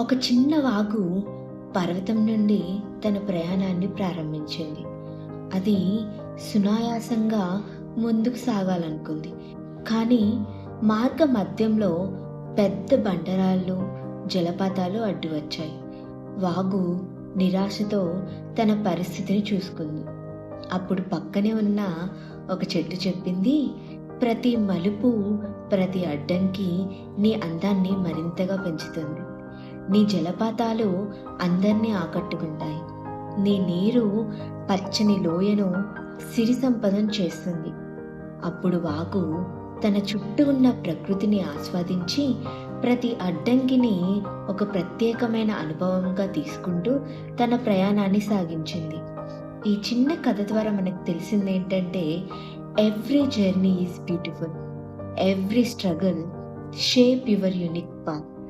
ఒక చిన్న వాగు పర్వతం నుండి తన ప్రయాణాన్ని ప్రారంభించింది. అది సునాయాసంగా ముందుకు సాగాలనుకుంది. కానీ మార్గ మధ్యంలో పెద్ద బండరాళ్ళు జలపాతాలు అడ్డు వచ్చాయి వాగు నిరాశతో తన పరిస్థితిని చూసుకుంది. అప్పుడు పక్కనే ఉన్న ఒక చెట్టు చెప్పింది ప్రతి మలుపు ప్రతి అడ్డంకి నీ అందాన్ని మరింతగా పెంచుతుంది. నీ జలపాతాలు అందరినీ ఆకట్టుకుంటాయి. నీ నీరు పచ్చని లోయను సిరి సంపదం చేస్తుంది. అప్పుడు వాగు తన చుట్టూ ఉన్న ప్రకృతిని ఆస్వాదించి ప్రతి అడ్డంకిని ఒక ప్రత్యేకమైన అనుభవంగా తీసుకుంటూ తన ప్రయాణాన్ని సాగించింది. ఈ చిన్న కథ ద్వారా మనకు తెలిసింది ఏంటంటే every journey is beautiful. Every struggle shape your unique path.